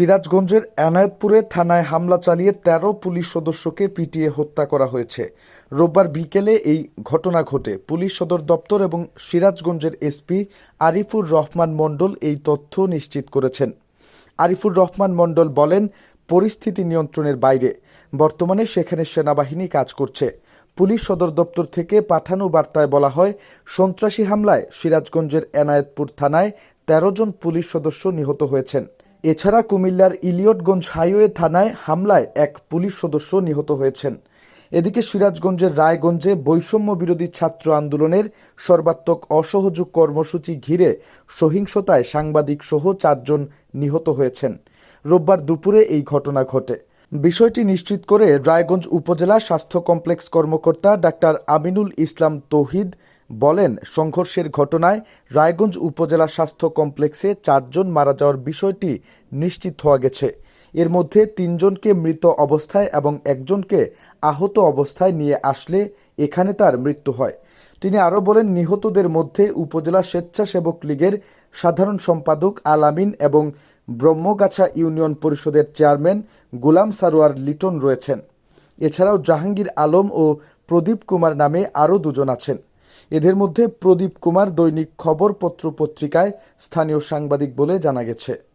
সিরাজগঞ্জের এনায়েতপুরে থানায় হামলা চালিয়ে তেরো পুলিশ সদস্যকে পিটিয়ে হত্যা করা হয়েছে। রোববার বিকেলে এই ঘটনা ঘটে। পুলিশ সদর দপ্তর এবং সিরাজগঞ্জের এসপি আরিফুর রহমান মণ্ডল এই তথ্য নিশ্চিত করেছেন। আরিফুর রহমান মণ্ডল বলেন, পরিস্থিতি নিয়ন্ত্রণের বাইরে। বর্তমানে সেখানে সেনাবাহিনী কাজ করছে। পুলিশ সদর দপ্তর থেকে পাঠানো বার্তায় বলা হয়, সন্ত্রাসী হামলায় সিরাজগঞ্জের এনায়েতপুর থানায় তেরো জন পুলিশ সদস্য নিহত হয়েছেন। এছাড়া কুমিল্লার ইলিয়টগঞ্জ হাইওয়ে থানায় হামলায় এক পুলিশ সদস্য নিহত হয়েছেন। এদিকে সিরাজগঞ্জের রায়গঞ্জে বৈষম্য বিরোধী ছাত্র আন্দোলনের সর্বাত্মক অসহযোগ কর্মসূচি ঘিরে সহিংসতায় সাংবাদিক সহ চারজন নিহত হয়েছেন। রোববার দুপুরে এই ঘটনা ঘটে। বিষয়টি নিশ্চিত করে রায়গঞ্জ উপজেলা স্বাস্থ্য কমপ্লেক্স কর্মকর্তা ডাক্তার আমিনুল ইসলাম তৌহিদ বলেন, সংঘর্ষের ঘটনায় রায়গঞ্জ উপজেলা স্বাস্থ্য কমপ্লেক্সে চারজন মারা যাওয়ার বিষয়টি নিশ্চিত হওয়া গেছে। এর মধ্যে তিনজনকে মৃত অবস্থায় এবং একজনকে আহত অবস্থায় নিয়ে আসলে এখানে তার মৃত্যু হয়। তিনি আরও বলেন, নিহতদের মধ্যে উপজেলা স্বেচ্ছাসেবক লীগের সাধারণ সম্পাদক আলামিন এবং ব্রহ্মগাছা ইউনিয়ন পরিষদের চেয়ারম্যান গোলাম সারোয়ার লিটন রয়েছেন। এছাড়াও জাহাঙ্গীর আলম ও প্রদীপ কুমার নামে আরও দুজন আছেন। এদের মধ্যে প্রদীপ কুমার দৈনিক খবরপত্র পত্রিকায় স্থানীয় সাংবাদিক বলে জানা গেছে।